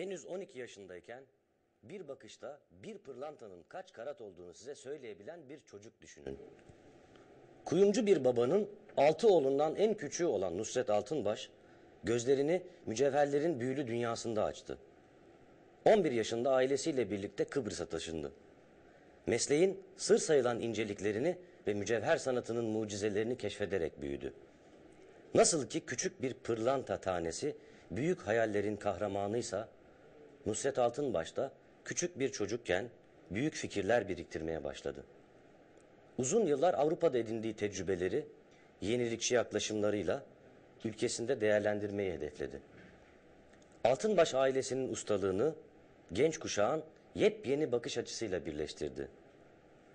Henüz 12 yaşındayken bir bakışta bir pırlantanın kaç karat olduğunu size söyleyebilen bir çocuk düşünün. Kuyumcu bir babanın altı oğlundan en küçüğü olan Nusret Altınbaş gözlerini mücevherlerin büyülü dünyasında açtı. 11 yaşında ailesiyle birlikte Kıbrıs'a taşındı. Mesleğin sır sayılan inceliklerini ve mücevher sanatının mucizelerini keşfederek büyüdü. Nasıl ki küçük bir pırlanta tanesi büyük hayallerin kahramanıysa, Nusret Altınbaş da küçük bir çocukken büyük fikirler biriktirmeye başladı. Uzun yıllar Avrupa'da edindiği tecrübeleri, yenilikçi yaklaşımlarıyla ülkesinde değerlendirmeyi hedefledi. Altınbaş ailesinin ustalığını genç kuşağın yepyeni bakış açısıyla birleştirdi.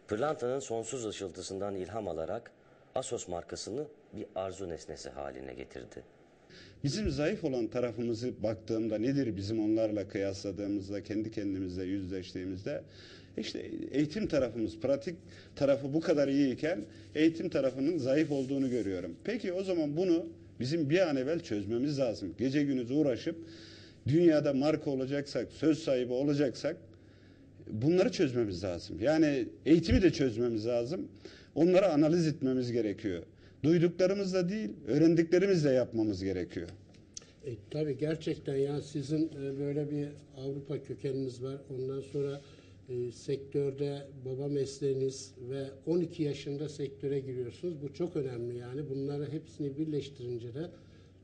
Pırlantanın sonsuz ışıltısından ilham alarak Asos markasını bir arzu nesnesi haline getirdi. Bizim zayıf olan tarafımızı baktığımda nedir bizim onlarla kıyasladığımızda, kendi kendimizle yüzleştiğimizde işte eğitim tarafımız, pratik tarafı bu kadar iyiyken eğitim tarafının zayıf olduğunu görüyorum. Peki o zaman bunu bizim bir an evvel çözmemiz lazım. Gece gündüz uğraşıp dünyada marka olacaksak, söz sahibi olacaksak bunları çözmemiz lazım. Yani eğitimi de çözmemiz lazım. Onları analiz etmemiz gerekiyor. Duyduklarımızla değil, öğrendiklerimizle yapmamız gerekiyor. E, tabii gerçekten ya sizin e, böyle bir Avrupa kökeniniz var. Ondan sonra e, sektörde baba mesleğiniz ve 12 yaşında sektöre giriyorsunuz. Bu çok önemli yani. Bunları hepsini birleştirince de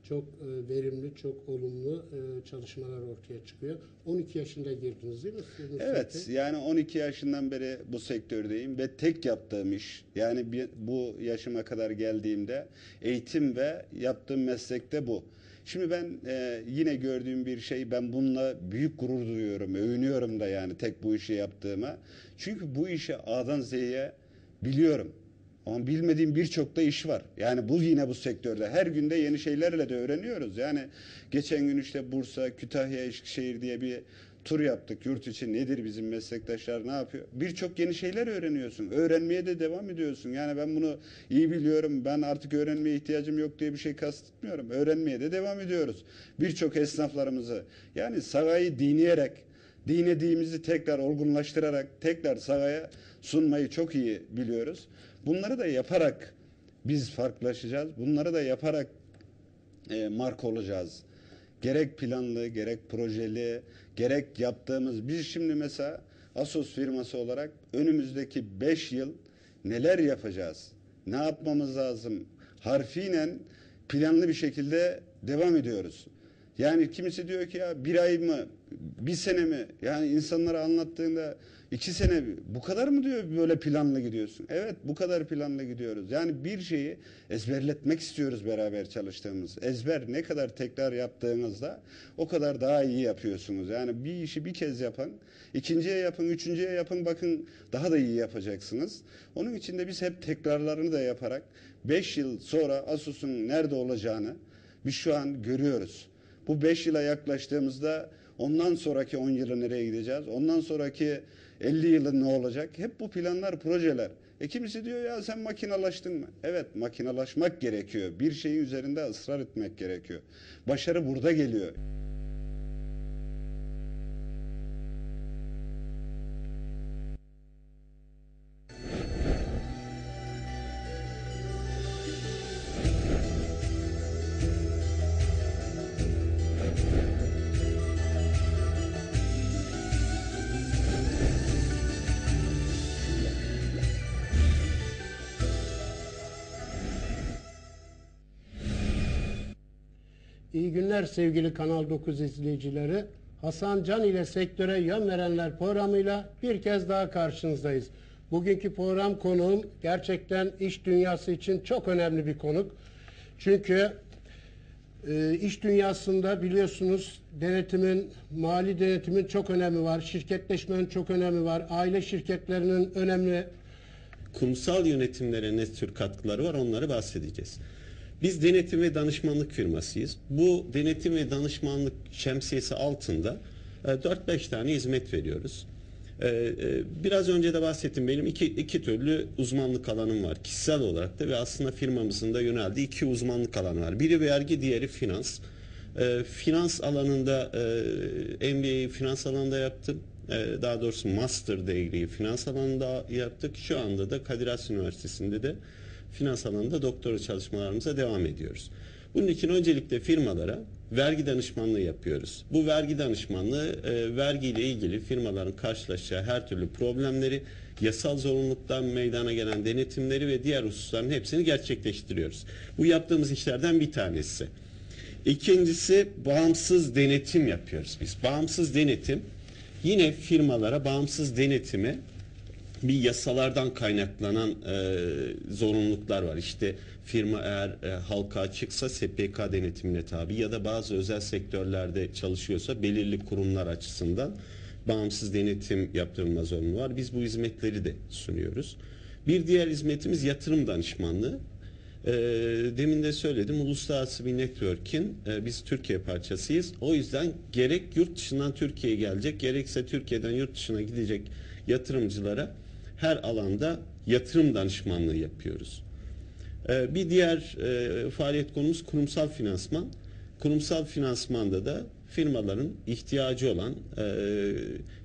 çok e, verimli, çok olumlu e, çalışmalar ortaya çıkıyor. 12 yaşında girdiniz değil mi? Sizin Evet sektöre? yani 12 yaşından beri bu sektördeyim ve tek yaptığım iş yani bir, bu yaşıma kadar geldiğimde eğitim ve yaptığım meslekte bu. Şimdi ben e, yine gördüğüm bir şey ben bununla büyük gurur duyuyorum, övünüyorum da yani tek bu işi yaptığıma. Çünkü bu işi A'dan Z'ye biliyorum. Ama bilmediğim birçok da iş var. Yani bu yine bu sektörde. Her günde yeni şeylerle de öğreniyoruz. Yani geçen gün işte Bursa, Kütahya, Eskişehir diye bir tur yaptık. Yurt içi nedir bizim meslektaşlar ne yapıyor? Birçok yeni şeyler öğreniyorsun. Öğrenmeye de devam ediyorsun. Yani ben bunu iyi biliyorum. Ben artık öğrenmeye ihtiyacım yok diye bir şey kastetmiyorum. Öğrenmeye de devam ediyoruz. Birçok esnaflarımızı yani sarayı dinleyerek dinlediğimizi tekrar olgunlaştırarak tekrar sahaya sunmayı çok iyi biliyoruz. Bunları da yaparak biz farklılaşacağız. Bunları da yaparak e, marka olacağız. Gerek planlı, gerek projeli, gerek yaptığımız. Biz şimdi mesela Asos firması olarak önümüzdeki 5 yıl neler yapacağız? Ne yapmamız lazım? Harfiyen planlı bir şekilde devam ediyoruz. Yani kimisi diyor ki ya bir ay mı, bir sene mi? Yani insanlara anlattığında iki sene bu kadar mı diyor böyle planlı gidiyorsun? Evet bu kadar planlı gidiyoruz. Yani bir şeyi ezberletmek istiyoruz beraber çalıştığımız. Ezber ne kadar tekrar yaptığınızda o kadar daha iyi yapıyorsunuz. Yani bir işi bir kez yapın, ikinciye yapın, üçüncüye yapın bakın daha da iyi yapacaksınız. Onun için de biz hep tekrarlarını da yaparak 5 yıl sonra Asus'un nerede olacağını biz şu an görüyoruz. Bu 5 yıla yaklaştığımızda ondan sonraki 10 yılı nereye gideceğiz? Ondan sonraki 50 yılın ne olacak? Hep bu planlar, projeler. E kimisi diyor ya sen makinalaştın mı? Evet makinalaşmak gerekiyor. Bir şeyin üzerinde ısrar etmek gerekiyor. Başarı burada geliyor. İyi günler sevgili Kanal 9 izleyicileri. Hasan Can ile sektöre yön verenler programıyla bir kez daha karşınızdayız. Bugünkü program konuğum gerçekten iş dünyası için çok önemli bir konuk. Çünkü e, iş dünyasında biliyorsunuz denetimin, mali denetimin çok önemi var. Şirketleşmenin çok önemi var. Aile şirketlerinin önemli kurumsal yönetimlere ne tür katkıları var onları bahsedeceğiz. Biz denetim ve danışmanlık firmasıyız. Bu denetim ve danışmanlık şemsiyesi altında e, 4-5 tane hizmet veriyoruz. E, e, Biraz önce de bahsettim benim iki, iki türlü uzmanlık alanım var. Kişisel olarak da ve aslında firmamızın da yöneldiği iki uzmanlık alanı var. Biri vergi, diğeri finans. E, finans alanında e, MBA'yi finans alanında yaptım. E, daha doğrusu Master Degree'yi finans alanında yaptık. Şu anda da Kadir Has Üniversitesi'nde de finans alanında doktora çalışmalarımıza devam ediyoruz. Bunun için öncelikle firmalara vergi danışmanlığı yapıyoruz. Bu vergi danışmanlığı e, vergiyle ilgili firmaların karşılaşacağı her türlü problemleri, yasal zorunluluktan meydana gelen denetimleri ve diğer hususların hepsini gerçekleştiriyoruz. Bu yaptığımız işlerden bir tanesi. İkincisi bağımsız denetim yapıyoruz biz. Bağımsız denetim yine firmalara bağımsız denetimi bir yasalardan kaynaklanan e, zorunluluklar var. İşte firma eğer e, halka açıksa SPK denetimine tabi ya da bazı özel sektörlerde çalışıyorsa belirli kurumlar açısından bağımsız denetim yaptırılma zorunluluğu var. Biz bu hizmetleri de sunuyoruz. Bir diğer hizmetimiz yatırım danışmanlığı. E, demin de söyledim uluslararası bir network'in e, biz Türkiye parçasıyız. O yüzden gerek yurt dışından Türkiye'ye gelecek gerekse Türkiye'den yurt dışına gidecek yatırımcılara her alanda yatırım danışmanlığı yapıyoruz. Ee, bir diğer e, faaliyet konumuz kurumsal finansman. Kurumsal finansmanda da firmaların ihtiyacı olan e,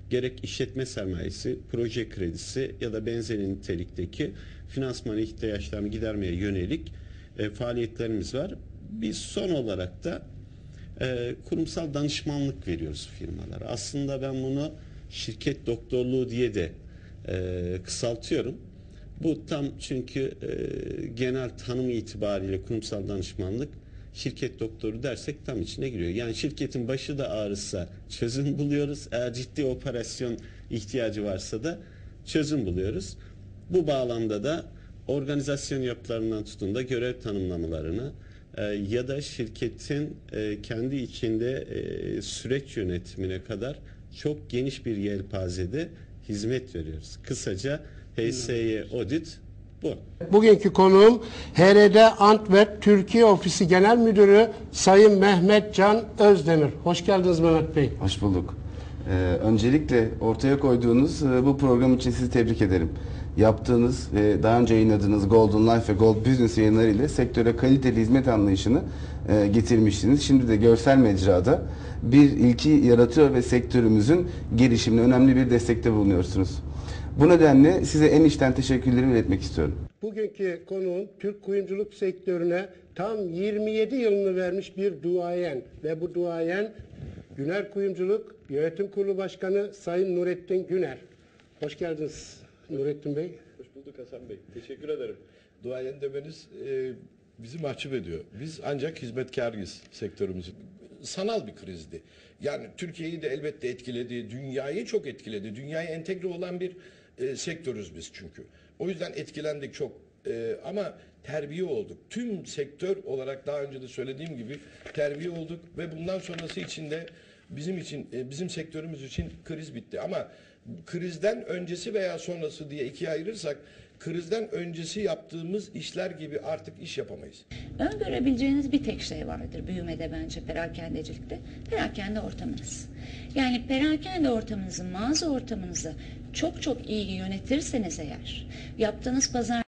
gerek işletme sermayesi, proje kredisi ya da benzeri nitelikteki finansman ihtiyaçlarını gidermeye yönelik e, faaliyetlerimiz var. Biz son olarak da e, kurumsal danışmanlık veriyoruz firmalara. Aslında ben bunu şirket doktorluğu diye de e, kısaltıyorum. Bu tam çünkü e, genel tanım itibariyle kurumsal danışmanlık şirket doktoru dersek tam içine giriyor. Yani şirketin başı da ağrısa çözüm buluyoruz. Eğer ciddi operasyon ihtiyacı varsa da çözüm buluyoruz. Bu bağlamda da organizasyon yapılarından tutun da görev tanımlamalarını e, ya da şirketin e, kendi içinde e, süreç yönetimine kadar çok geniş bir yelpazede hizmet veriyoruz. Kısaca HSY Audit bu. Bugünkü konuğum HRD Antwerp Türkiye Ofisi Genel Müdürü Sayın Mehmet Can Özdemir. Hoş geldiniz Mehmet Bey. Hoş bulduk. Ee, öncelikle ortaya koyduğunuz e, bu program için sizi tebrik ederim. Yaptığınız ve daha önce yayınladığınız Golden Life ve Gold Business yayınları ile sektöre kaliteli hizmet anlayışını e, getirmiştiniz. Şimdi de görsel mecrada bir ilki yaratıyor ve sektörümüzün gelişimine önemli bir destekte bulunuyorsunuz. Bu nedenle size en içten teşekkürlerimi iletmek istiyorum. Bugünkü konuğum Türk kuyumculuk sektörüne tam 27 yılını vermiş bir duayen ve bu duayen Güner Kuyumculuk Yönetim Kurulu Başkanı Sayın Nurettin Güner. Hoş geldiniz Nurettin Bey. Hoş bulduk Hasan Bey. Teşekkür ederim. Duayen demeniz e, bizi mahcup ediyor. Biz ancak hizmetkarıyız sektörümüz. Sanal bir krizdi. Yani Türkiye'yi de elbette etkiledi, dünyayı çok etkiledi. Dünyaya entegre olan bir e, sektörüz biz çünkü. O yüzden etkilendik çok. E, ama terbiye olduk. Tüm sektör olarak daha önce de söylediğim gibi terbiye olduk ve bundan sonrası için de bizim için e, bizim sektörümüz için kriz bitti. Ama krizden öncesi veya sonrası diye ikiye ayırırsak krizden öncesi yaptığımız işler gibi artık iş yapamayız. Öngörebileceğiniz bir tek şey vardır büyümede bence perakendecilikte. Perakende ortamınız. Yani perakende ortamınızı, mağaza ortamınızı çok çok iyi yönetirseniz eğer, yaptığınız pazar